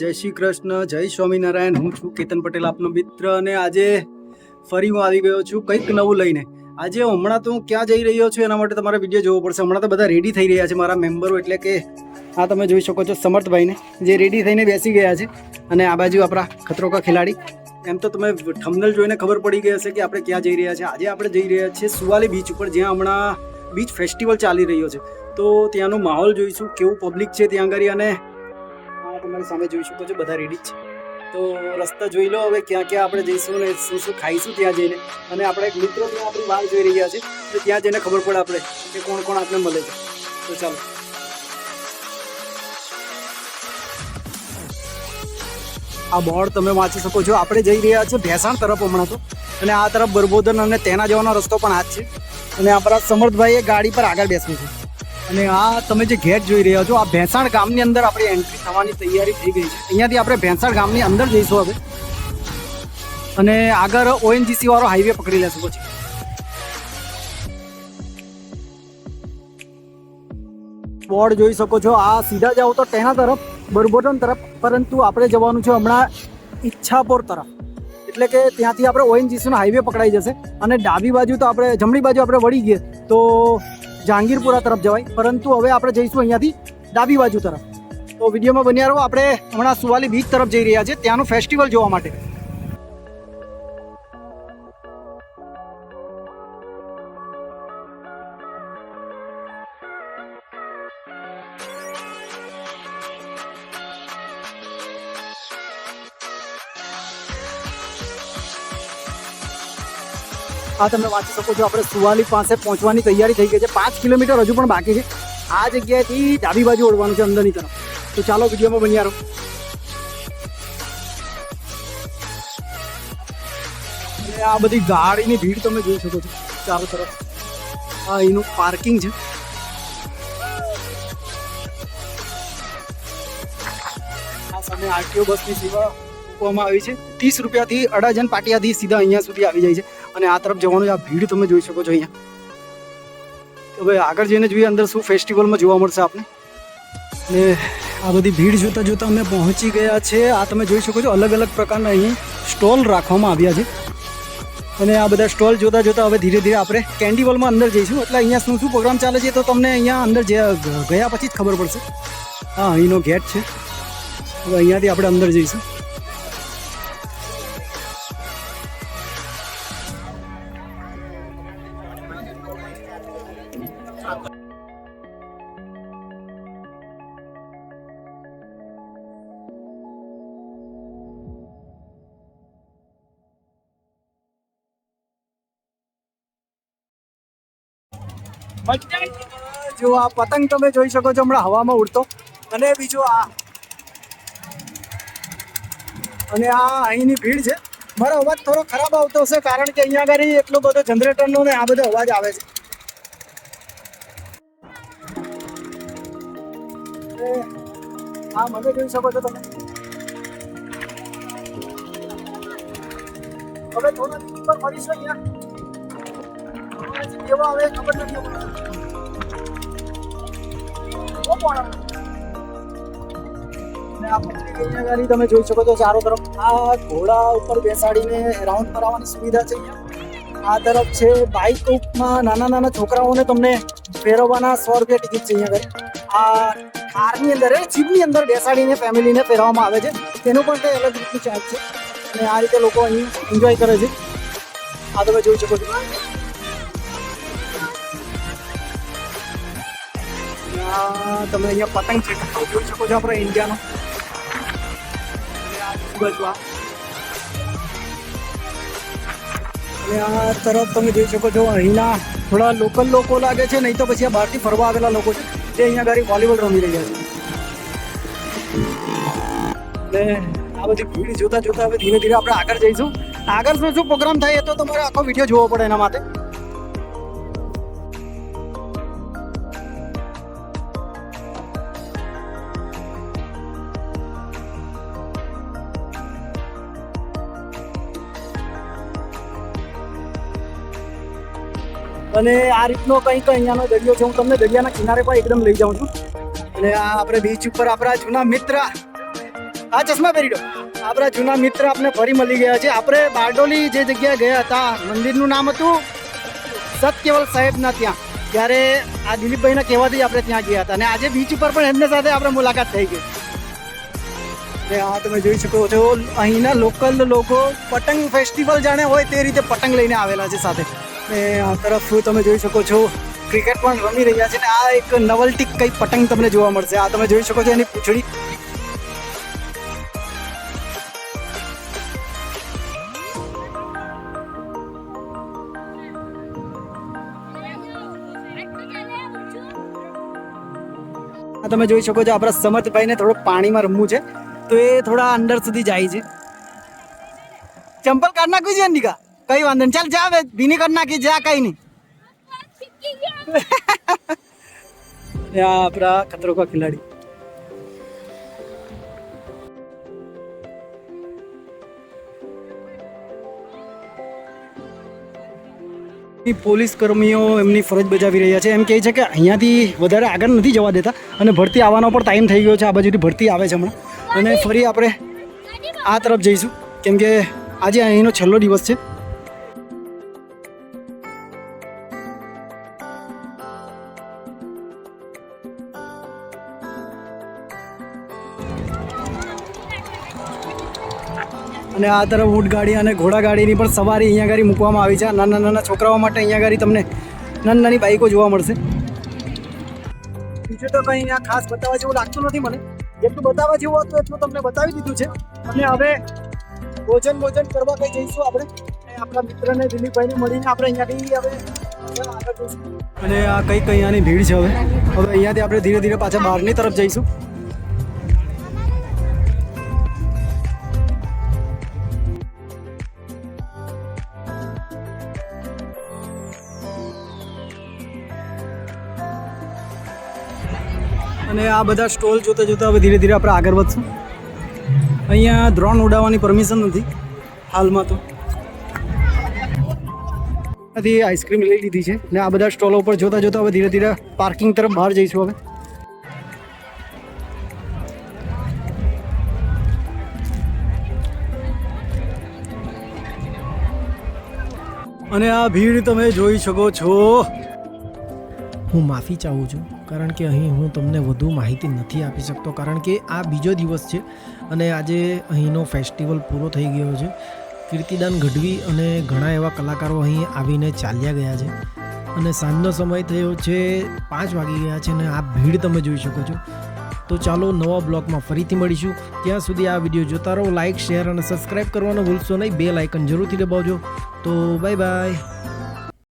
જય શ્રી કૃષ્ણ, જય સ્વામિનારાયણ. હું છું કેતન પટેલ, આપનો મિત્ર. અને આજે ફરી હું આવી ગયો છું કંઈક નવું લઈને. આજે હમણાં તો હું ક્યાં જઈ રહ્યો છું એના માટે તમારે વીડિયો જોવો પડશે. હમણાં તો બધા રેડી થઈ રહ્યા છે મારા મેમ્બરો એટલે કે આ તમે જોઈ શકો છો સમર્થભાઈને, જે રેડી થઈને બેસી ગયા છે. અને આ બાજુ આપણા ખતરો કા ખેલાડી. એમ તો તમે થમનલ જોઈને ખબર પડી ગઈ હશે કે આપણે ક્યાં જઈ રહ્યા છે. આજે આપણે જઈ રહ્યા છીએ સુવાલી બીચ ઉપર, જ્યાં હમણાં બીચ ફેસ્ટિવલ ચાલી રહ્યો છે. તો ત્યાંનો માહોલ જોઈશું, કેવું પબ્લિક છે ત્યાં આગળ, અને આ સામે જોઈ શકો છો બધા રેડી જ છે. તો રસ્તા જોઈ લો હવે ક્યાં ક્યાં આપણે જઈશું ને શું શું ખાઈશું ત્યાં જઈને. અને આપણે એક મિત્રો ત્યાં આપણી વાળ જોઈ રહ્યા છે, તો ત્યાં જઈને ખબર પડે આપણે કે કોણ કોણ આપણે મળે છે. તો ચાલો. આ બોર્ડ તમે વાંચી શકો છો. આપણે જઈ રહ્યા છીએ ભેસાણ તરફ હમણાં તો. અને આ તરફ બરબોધન અને તેના જવાનો રસ્તો પણ આ જ છે. અને આપણા સમર્થભાઈએ ગાડી પર આગળ બેસવું છે. અને આ તમે જે ગેટ જોઈ રહ્યા છો, આ ભેંસાણ ગામની અંદર આપણી એન્ટ્રી થવાની તૈયારી થઈ ગઈ છે. અહીંયાથી આપણે ભેંસાણ ગામની અંદર જઈશું હવે. અને આગળ ઓએનજીસી વાળો હાઈવે પકડી લેશું પછી. બોર્ડ જોઈ શકો છો, આ સીધા જાઓ તો તેના તરફ, બરબોટન તરફ, પરંતુ આપણે જવાનું છે હમણાં ઈચ્છાપોર તરફ. એટલે કે ત્યાંથી આપણે ઓએનજીસીનો હાઈવે પકડાઈ જશે. અને ડાબી બાજુ તો આપણે, જમણી બાજુ આપણે વળી ગઈએ તો જહાંગીરપુરા તરફ જવાય. પરંતુ હવે આપણે જઈશું અહીંયાથી ડાબી બાજુ તરફ. તો વિડીયોમાં બન્યા રહો. આપણે હમણાં સુવાલી બીચ તરફ જઈ રહ્યા છે ત્યાંનું ફેસ્ટિવલ જોવા માટે. આ તમે વાંચી શકો છો. આપણે સુવાલી પાસે પહોંચવાની તૈયારી થઈ ગઈ છે. પાંચ કિલોમીટર હજુ પણ બાકી છે. આ જગ્યાએથી ડાબી બાજુ ઓળવાનું છે અંદરની તરફ. તો ચાલો વિડીયોમાં બન્યા રહો. આ બધી ગાડીની ભીડ તમે જોઈ શકો છો ચારો તરફ. આ એનું પાર્કિંગ છે. આ સામે આરટીઓ બસની સેવા મૂકવામાં આવી છે. ત્રીસ રૂપિયાથી અડાજન પાટિયાથી સીધા અહીંયા સુધી આવી જાય છે. અને આ તરફ જવાનું આ ભીડ તમે જોઈ શકો છો અહીંયા. હવે આગળ જઈને જોઈએ અંદર શું ફેસ્ટિવલમાં જોવા મળશે આપને. ને આ બધી ભીડ જોતાં જોતાં અમે પહોંચી ગયા છે. આ તમે જોઈ શકો છો અલગ અલગ પ્રકારના અહીં સ્ટોલ રાખવામાં આવ્યા છે. અને આ બધા સ્ટોલ જોતાં જોતાં હવે ધીરે ધીરે આપણે કેન્ડી વર્લ્ડમાં અંદર જઈશું. એટલે અહીંયા શું શું પ્રોગ્રામ ચાલે છે તો તમને અહીંયા અંદર જે ગયા પછી જ ખબર પડશે. હા, અહીંનો ગેટ છે. હવે અહીંયાથી આપણે અંદર જઈશું. જો આ પતંગ તમે જોઈ શકો છો, હમણાં હવામાં ઉડતો. અને બીજો આ અને આ અહીંની ભીડ છે. મારો અવાજ થોડો ખરાબ આવતો હશે, કારણ કે અહીંયા આગળ એટલો બધો જનરેટરનો ને આ બધો અવાજ આવે છે. આ મને જોઈ શકો છો તમે. હવે થોડા પર મળીશું અહીંયા. તમે જોઈ શકો છો ચારો તરફ. આ ઘોડા ઉપર બેસાડીને રાઉન્ડ કરાવવાની સુવિધા છે આ તરફ છે બાઇકમાં નાના નાના છોકરાઓને તમને ફેરવવાના સો રૂપિયા ટિકિટ છે અહીંયા આગળ. આ કારની અંદર જીપની અંદર બેસાડીને ફેમિલીને ફેરવવામાં આવે છે. તેનો પણ કંઈ અલગ રીતનું ચાર્જ છે. અને આ રીતે લોકો અહીં એન્જોય કરે છે. આ તમે જોઈ શકો છો. આ તમે અહીંયા પતંગ છે જોઈ શકો છો આપણે ઇન્ડિયાનો. અને આ તરફ તમે જોઈ શકો છો, અહીંના થોડા લોકલ લોકો લાગે છે, નહીં તો પછી આ બહારથી ફરવા આવેલા લોકો છે તે અહીંયા ગાડી વોલીબોલ રમી રહ્યા છે. ને આ બધી ભીડ જોતા જોતા હવે ધીરે ધીરે આપણે આગળ જઈશું. આગળ શું શું પ્રોગ્રામ થાય એ તો તમારે આખો વીડિયો જોવો પડે એના માટે. અને આ રીતનો કંઈક અહીંયાનો દરિયો છે. હું તમને દરિયાના કિનારે પણ એકદમ લઈ જાઉં છું. અને આ આપણે બીચ ઉપર આપણા જૂના મિત્ર આ ચશ્મા પહેરી દો આપણા જૂના મિત્ર આપણે ફરી મળી ગયા છે. આપણે બારડોલી જે જગ્યાએ ગયા હતા, મંદિરનું નામ હતું સત્યવલ સાહેબના ત્યાં. ત્યારે આ દિલીપભાઈના કહેવાથી આપણે ત્યાં ગયા હતા. અને આજે બીચ ઉપર પણ એમની સાથે આપણે મુલાકાત થઈ ગઈ. ને આ તમે જોઈ શકો છો, અહીંના લોકલ લોકો પતંગ ફેસ્ટિવલ જાણે હોય તે રીતે પતંગ લઈને આવેલા છે સાથે. ને આ તરફ તમે જોઈ શકો છો, ક્રિકેટ પણ રમી રહ્યા છે ને આ એક નવલટીક કઈ પતંગ તમને જોવા મળશે. આ તમે જોઈ શકો છો એની પૂંછડી. તમે જોઈ શકો છો, આપણા સમર્થભાઈને થોડું પાણીમાં રમવું છે. તો એ થોડા અંદર સુધી જાય છે. ચંપલ કાઢ નાખવી છે નિકા કઈ વાંધો નહીં. ચાલ જા હવે. ભીની કાઢ નાખી. જા કઈ નહીં. આ આપણા ખતરો કા ખિલાડી. એ પોલીસ કર્મીઓ એમની ફરજ બજાવી રહ્યા છે. એમ કહે છે કે અહીંયાથી વધારે આગળ નથી જવા દેતા અને ભરતી આવવાનો પણ ટાઈમ થઈ ગયો છે. આ બાજુથી ભરતી આવે છે હમણાં. અને ફરી આપણે આ તરફ જઈશું. કેમ કે આજે અહીંનો છેલ્લો દિવસ છે. અને આ તરફ ઊંટ ગાડી અને ઘોડા ગાડીની પણ સવારી અહીંયા ગાડી મૂકવામાં આવી છે. નાના નાના છોકરાઓ માટે અહીંયા ગાડી તમને નાની નાની બાઈકો જોવા મળશે. બીજું તો કંઈ અહીંયા ખાસ બતાવવા જેવું લાગતું નથી મને. જેટલું બતાવવા જેવું હતું એટલું તમને બતાવી દીધું છે. અને હવે ભોજન ભોજન કરવા કંઈ જઈશું આપણે. આપણા મિત્રને દિલીપભાઈને મળીને આપણે અહીંયાથી હવે અને આ કઈ કઈ અહીંયાની ભીડ છે હવે. હવે અહીંયાથી આપણે ધીરે ધીરે પાછા બહારની તરફ જઈશું. અને આ બધા સ્ટોલ જોતા જોતા હવે ધીરે ધીરે આપણે આગળ વધશું. અહીંયા ડ્રોન ઉડાવવાની પરમિશન નથી, હાલમાં તો. ત્યાંથી આઈસ્ક્રીમ લઈ લીધી છે ને આ બધા સ્ટોલો ઉપર જોતા જોતા હવે ધીરે ધીરે પાર્કિંગ તરફ બહાર જઈશું હવે. અને આ ભીડ તમે જોઈ શકો છો. હું માફી ચાહું છું. કારણ કે અહીં હું તમને વધુ માહિતી નથી આપી શકતો, કારણ કે આ બીજો દિવસ છે અને આજે અહીંનો ફેસ્ટિવલ પૂરો થઈ ગયો છે. કીર્તિદાન ગઢવી અને ઘણા એવા કલાકારો અહીં આવીને ચાલ્યા ગયા છે અને સાંજનો સમય થયો છે પાંચ વાગી ગયા છે અને આ ભીડ તમે જોઈ શકો છો. તો ચાલો નવા બ્લોગમાં ફરીથી મળીશું. ત્યાં સુધી આ વીડિયો જોતા રહો લાઇક શેર અને સબસ્ક્રાઈબ કરવાનું ભૂલશો નહીં. બે લાઇકન જરૂરથી દબાવજો. તો બાય બાય.